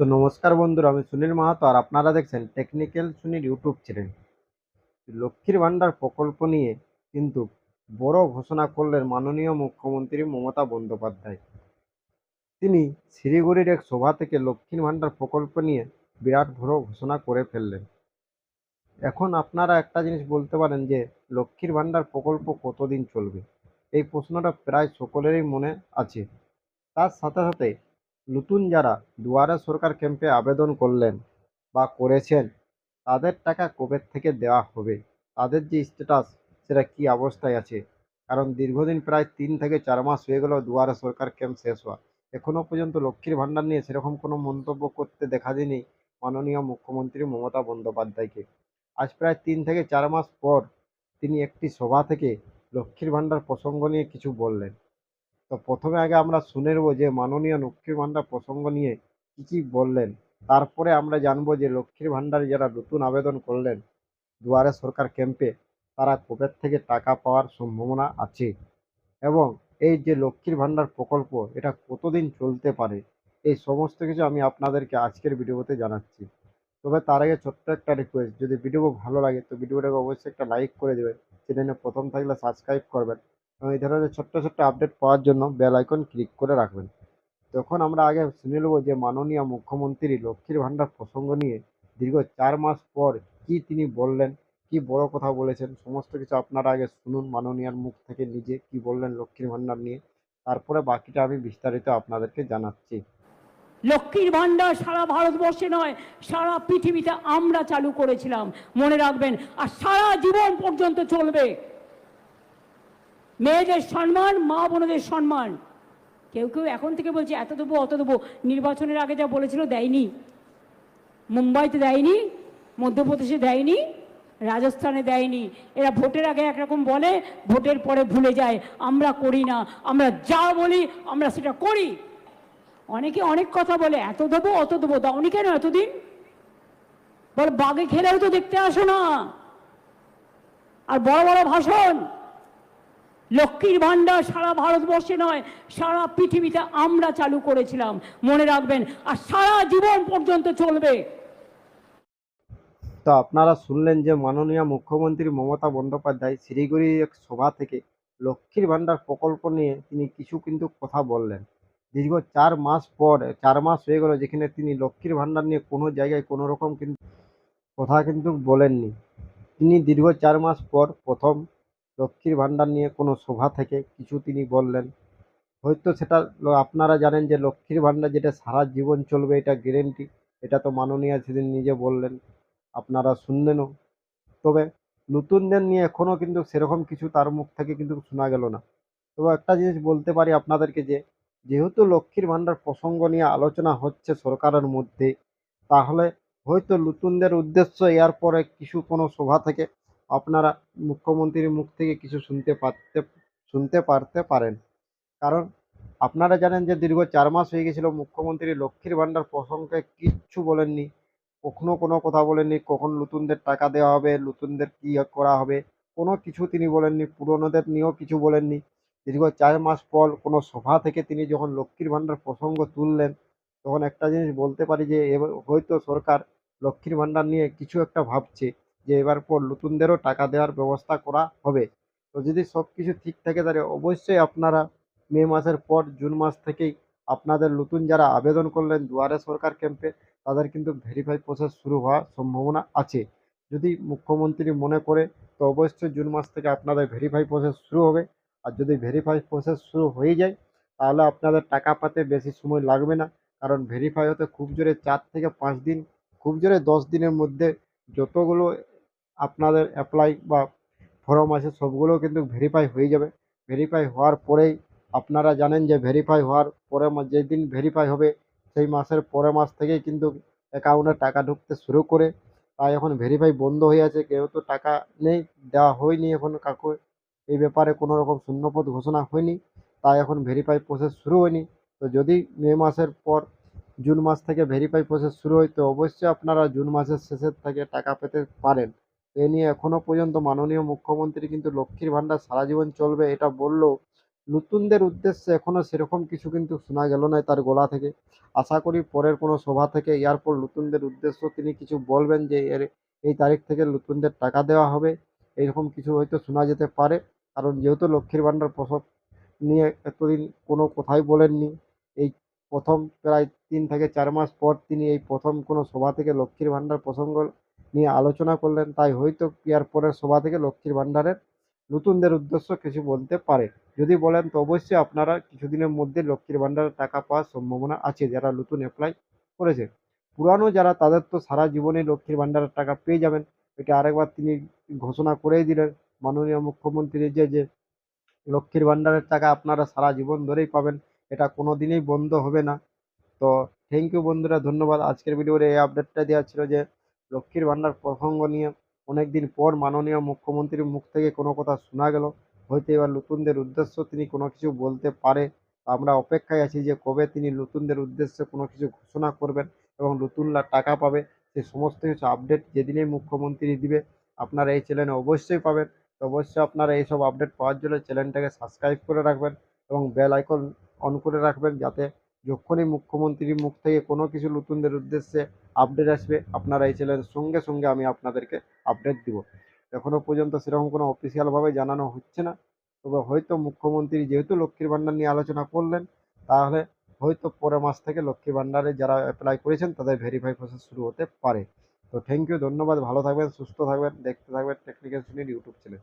তো নমস্কার বন্ধুরা, আমি সুনীল মাহাতো আর আপনারা দেখছেন টেকনিক্যাল সুনীল ইউটিউব চ্যানেল। লক্ষ্মীর ভাণ্ডার প্রকল্প নিয়ে কিন্তু বড় ঘোষণা করলেন মাননীয় মুখ্যমন্ত্রী মমতা বন্দ্যোপাধ্যায়। তিনি শিলিগুড়ির এক সভা থেকে লক্ষ্মীর ভাণ্ডার প্রকল্প নিয়ে বিরাট বড় ঘোষণা করে ফেললেন। এখন আপনারা একটা জিনিস বলতে পারেন যে, লক্ষ্মীর ভাণ্ডার প্রকল্প কতদিন চলবে? এই প্রশ্নটা প্রায় সকলেরই মনে আছে। তার সাথে সাথে নতুন যারা দুয়ারে সরকার ক্যাম্পে আবেদন করলেন বা করেছেন, তাদের টাকা কবে থেকে দেওয়া হবে? তাদের যে স্ট্যাটাস সেটা কী অবস্থায় আছে? কারণ দীর্ঘদিন প্রায় তিন থেকে চার মাস হয়ে গেল দুয়ারে সরকার ক্যাম্প শেষ হওয়া। এখনও পর্যন্ত লক্ষ্মীর ভাণ্ডার নিয়ে সেরকম কোনো মন্তব্য করতে দেখা যায়নি মাননীয় মুখ্যমন্ত্রী মমতা বন্দ্যোপাধ্যায়কে। আজ প্রায় তিন থেকে চার মাস পর তিনি একটি সভা থেকে লক্ষ্মীর ভাণ্ডার প্রসঙ্গ নিয়ে কিছু বললেন। তো প্রথমে আগে আমরা শুনে নেব যে মাননীয় লক্ষ্মীর ভাণ্ডার প্রসঙ্গ নিয়ে কী কী বললেন। তারপরে আমরা জানব যে লক্ষ্মীর ভাণ্ডারে যারা নতুন আবেদন করলেন দুয়ারে সরকার ক্যাম্পে, তারা কবে থেকে টাকা পাওয়ার সম্ভাবনা আছে? এবং এই যে লক্ষ্মীর ভাণ্ডার প্রকল্প, এটা কতদিন চলতে পারে? এই সমস্ত কিছু আমি আপনাদেরকে আজকের ভিডিওতে জানাচ্ছি। তবে তার আগে ছোট্ট একটা রিকোয়েস্ট যদি ভিডিও ভালো লাগে, তো ভিডিওটাকে অবশ্যই একটা লাইক করে দেবেন। চ্যানেলে প্রথম থাকলে সাবস্ক্রাইব করবেন। এবং এই ধরনের ছোট্ট ছোট্ট আপডেট পাওয়ার জন্য বেল আইকন ক্লিক করে রাখবেন। তখন আমরা আগে শুনে নেব যে মাননীয় মুখ্যমন্ত্রী লক্ষ্মীর ভাণ্ডার প্রসঙ্গ নিয়ে দীর্ঘ চার মাস পর কি তিনি বললেন, কি বড় কথা বলেছেন, সমস্ত কিছু আপনারা আগে শুনুন মাননীয়ার মুখ থেকে নিজে কি বললেন লক্ষ্মীর ভাণ্ডার নিয়ে। তারপরে বাকিটা আমি বিস্তারিত আপনাদেরকে জানাচ্ছি। লক্ষ্মীর ভাণ্ডার সারা ভারতবর্ষে নয়, সারা পৃথিবীতে আমরা চালু করেছিলাম। মনে রাখবেন, আর সারা জীবন পর্যন্ত চলবে। মেয়েদের সম্মান, মা বোনদের সম্মান। কেউ কেউ এখন থেকে বলছে, এত দেবো, অত দেবো। নির্বাচনের আগে যা বলেছিল দেয়নি। মুম্বাইতে দেয়নি, মধ্যপ্রদেশে দেয়নি, রাজস্থানে দেয়নি। এরা ভোটের আগে একরকম বলে, ভোটের পরে ভুলে যায়। আমরা করি না, আমরা যা বলি, আমরা সেটা করি। অনেকে অনেক কথা বলে, এত দেবো, অত দেবো। দাওনি কেন এতদিন? বল, বাঘে খেলেও তো দেখতে আসো না। আর বড় বড় ভাষণ। লক্ষ্মীর ভাণ্ডার সারা ভারতবর্ষে নয়, সারা পৃথিবীতে আমরা চালু করেছিলাম। মনে রাখবেন, আর সারা জীবন পর্যন্ত চলবে। তো আপনারা শুনলেন যে মাননীয় মুখ্যমন্ত্রী মমতা বন্দ্যোপাধ্যায় শিলিগুড়ির এক সভা থেকে লক্ষ্মীর ভাণ্ডার প্রকল্প নিয়ে তিনি কিছু কিন্তু কথা বললেন। দীর্ঘ চার মাস পর, চার মাস হয়ে গেল যেখানে তিনি লক্ষ্মীর ভাণ্ডার নিয়ে কোনো জায়গায় কোনো রকম কিন্তু কথা কিন্তু বলেননি। তিনি দীর্ঘ চার মাস পর প্রথম লক্ষ্মীর ভাণ্ডার নিয়ে কোনো সভা থেকে কিছু তিনি বললেন। হয়তো সেটা আপনারা জানেন যে লক্ষ্মীর ভাণ্ডার যেটা সারা জীবন চলবে, এটা গ্যারেন্টি এটা তো মাননীয় সেদিন নিজে বললেন। আপনারা শুনলেনও। তবে নতুনদের নিয়ে এখনও কিন্তু সেরকম কিছু তার মুখ থেকে কিন্তু শোনা গেল না। তবে একটা জিনিস বলতে পারি আপনাদেরকে যে, যেহেতু লক্ষ্মীর ভাণ্ডার প্রসঙ্গ নিয়ে আলোচনা হচ্ছে সরকারের মধ্যে, তাহলে হয়তো নতুনদের উদ্দেশ্য এর পরে কিছু কোনো সভা থেকে আপনারা মুখ্যমন্ত্রীর মুখ থেকে কিছু শুনতে পারতে শুনতে পারতে পারেন। কারণ আপনারা জানেন যে দীর্ঘ চার মাস হয়ে গেছিল মুখ্যমন্ত্রী লক্ষ্মীর ভাণ্ডার প্রসঙ্গে কিচ্ছু বলেননি। কখনো কোনো কথা বলেননি, কখন নতুনদের টাকা দেওয়া হবে, নতুনদের কী করা হবে, কোনো কিছু তিনি বলেননি, পুরনোদের নিয়েও কিছু বলেননি। দীর্ঘ চার মাস পর কোনো সভা থেকে তিনি যখন লক্ষ্মীর ভাণ্ডার প্রসঙ্গ তুললেন, তখন একটা জিনিস বলতে পারি যে হয়তো সরকার লক্ষ্মীর ভাণ্ডার নিয়ে কিছু একটা ভাবছে। যে এবার পর নতুনদেরও টাকা দেওয়ার ব্যবস্থা করা হবে। তো যদি সব কিছু ঠিক থাকে, তাহলে অবশ্যই আপনারা মে মাসের পর জুন মাস থেকেই আপনাদের নতুন যারা আবেদন করলেন দুয়ারে সরকার ক্যাম্পে, তাদের কিন্তু ভেরিফাই প্রসেস শুরু হওয়ার সম্ভাবনা আছে। যদি মুখ্যমন্ত্রী মনে করে, তো অবশ্যই জুন মাস থেকে আপনাদের ভেরিফাই প্রসেস শুরু হবে। আর যদি ভেরিফাই প্রসেস শুরু হয়ে যায়, তাহলে আপনাদের টাকা পাতে বেশি সময় লাগবে না। কারণ ভেরিফাই হতে খুব জোরে চার থেকে পাঁচ দিন, খুব জোরে দশ দিনের মধ্যে যতগুলো আপনাদের অ্যাপ্লাই বা ফর্ম আছে, সবগুলো কিন্তু ভেরিফাই হয়ে যাবে। ভেরিফাই হওয়ার পরেই আপনারা জানেন যে ভেরিফাই হওয়ার পরে যেদিন ভেরিফাই হবে, সেই মাসের পরের মাস থেকেই কিন্তু অ্যাকাউন্টে টাকা ঢুকতে শুরু করে। তাই এখন ভেরিফাই বন্ধ হয়ে আছে, কেউ তো টাকা নেই, দেওয়া হয়নি এখন কাকু। এই ব্যাপারে কোনো রকম শূন্যপদ ঘোষণা হয়নি, তাই এখন ভেরিফাই প্রসেস শুরু হয়নি। তো যদি মে মাসের পর জুন মাস থেকে ভেরিফাই প্রসেস শুরু হয়, তো অবশ্যই আপনারা জুন মাসের শেষের থেকে টাকা পেতে পারেন। এ নিয়ে এখনও পর্যন্ত মাননীয় মুখ্যমন্ত্রী কিন্তু লক্ষ্মীর ভাণ্ডার সারা জীবন চলবে এটা বললেও নতুনদের উদ্দেশ্যে এখনও সেরকম কিছু কিন্তু শোনা গেল না তার গলা থেকে। আশা করি পরের কোনো সভা থেকে এরপর নতুনদের উদ্দেশ্য তিনি কিছু বলবেন যে এর, এই তারিখ থেকে নতুনদের টাকা দেওয়া হবে। এরকম কিছু হয়তো শোনা যেতে পারে। কারণ যেহেতু লক্ষ্মীর ভাণ্ডার প্রসব নিয়ে এতদিন কোনো কথাই বলেননি, এই প্রথম প্রায় তিন থেকে চার মাস পর তিনি এই প্রথম কোনো সভা থেকে লক্ষ্মীর ভাণ্ডার প্রসঙ্গ নিয়ে আলোচনা করলেন, তাই হয়তো এর পরের সভা থেকে লক্ষ্মীর ভাণ্ডারের নতুনদের উদ্দেশ্য কিছু বলতে পারে। যদি বলেন, তো অবশ্যই আপনারা কিছুদিনের মধ্যে লক্ষ্মীর ভাণ্ডারের টাকা পাওয়ার সম্ভাবনা আছে, যারা নতুন অ্যাপ্লাই করেছে। পুরানো যারা, তাদের তো সারা জীবনে লক্ষ্মীর ভাণ্ডারের টাকা পেয়ে যাবেন। এটা আরেকবার তিনি ঘোষণা করেই দিলেন। মাননীয় মুখ্যমন্ত্রী যে যে লক্ষ্মীর ভাণ্ডারের টাকা আপনারা সারা জীবন ধরেই পাবেন, এটা কোনো দিনই বন্ধ হবে না। তো থ্যাংক ইউ বন্ধুরা, ধন্যবাদ। আজকের ভিডিওর এই আপডেটটা দেওয়া ছিল যে লক্ষ্মীর ভাণ্ডার প্রসঙ্গ নিয়ে অনেকদিন পর মাননীয় মুখ্যমন্ত্রীর মুখ থেকে কোনো কথা শোনা গেল। হয়তো এবার নতুনদের উদ্দেশ্য তিনি কোনো কিছু বলতে পারে। আমরা অপেক্ষায় আছি যে কবে তিনি নতুনদের উদ্দেশ্যে কোনো কিছু ঘোষণা করবেন এবং নতুনরা টাকা পাবে, সে সমস্ত কিছু আপডেট যেদিনেই মুখ্যমন্ত্রী দিবে, আপনারা এই চ্যানেলে অবশ্যই পাবেন। তো অবশ্যই আপনারা এইসব আপডেট পাওয়ার জন্য চ্যানেলটাকে সাবস্ক্রাইব করে রাখবেন এবং বেল আইকন অন করে রাখবেন যাতে যখনই মুখ্যমন্ত্রীর মুখ থেকে কোনো কিছু নতুনদের উদ্দেশ্যে আপডেট আসবে, আপনারা এই চ্যানেলের সঙ্গে সঙ্গে আমি আপনাদেরকে আপডেট দিব। এখনও পর্যন্ত সেরকম কোনো অফিসিয়ালভাবে জানানো হচ্ছে না। তবে হয়তো মুখ্যমন্ত্রী যেহেতু লক্ষ্মীর ভাণ্ডার নিয়ে আলোচনা করলেন, তাহলে হয়তো পরের মাস থেকে লক্ষ্মীর ভাণ্ডারে যারা অ্যাপ্লাই করেছেন তাদের ভেরিফাই প্রসেস শুরু হতে পারে। তো থ্যাংক ইউ ধন্যবাদ, ভালো থাকবেন, সুস্থ থাকবেন, দেখতে থাকবেন টেকনিক্যাল সুনীল ইউটিউব চ্যানেল